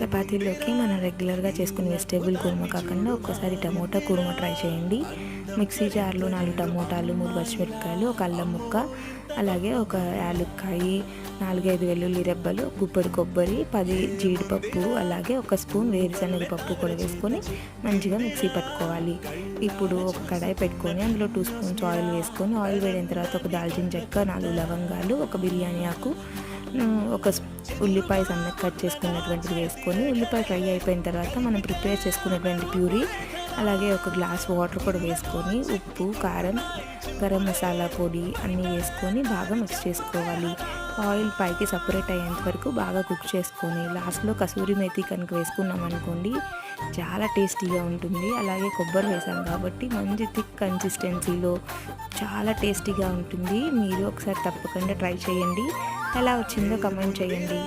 చపాతీలోకి మనం రెగ్యులర్గా చేసుకునే వెజిటేబుల్ కుర్మ కాకుండా ఒక్కసారి టమోటా కుర్మ ట్రై చేయండి. మిక్సీ జార్లో నాలుగు టమోటాలు మూడు పచ్చిమిరపకాయలు ఒక అల్లం ముక్క అలాగే ఒక యాలుక్కాయి నాలుగైదు వెల్లుల్లి రెబ్బలు గుప్పడి కొబ్బరి పది జీడిపప్పు అలాగే ఒక స్పూన్ వేరుశనగ పప్పు కూడా వేసుకొని మంచిగా మిక్సీ పట్టుకోవాలి. ఇప్పుడు ఒక కడాయి పెట్టుకొని అందులో టూ స్పూన్స్ ఆయిల్ వేసుకొని ఆయిల్ వేడిన తర్వాత ఒక దాల్చిన చెక్క నాలుగు లవంగాలు ఒక బిర్యానీ ఆకు ఒక ఉల్లిపాయ సన్నగా కట్ చేసుకున్నటువంటిది వేసుకొని ఉల్లిపాయ ఫ్రై అయిపోయిన తర్వాత మనం ప్రిపేర్ చేసుకున్నటువంటి ప్యూరీ అలాగే ఒక గ్లాస్ వాటర్ కూడా వేసుకొని ఉప్పు కారం గరం మసాలా పొడి అన్నీ వేసుకొని బాగా మిక్స్ చేసుకోవాలి. ఆయిల్ పైకి సపరేట్ అయ్యేంత వరకు బాగా కుక్ చేసుకొని లాస్ట్లో కసూరి మేతి కనుక వేసుకున్నాం అనుకోండి చాలా టేస్టీగా ఉంటుంది. అలాగే కొబ్బరి వేసాం కాబట్టి మంచి థిక్ కన్సిస్టెన్సీలో చాలా టేస్టీగా ఉంటుంది. మీరు ఒకసారి తప్పకుండా ట్రై చేయండి. ఎలా వచ్చిందో కమెంట్ చేయండి.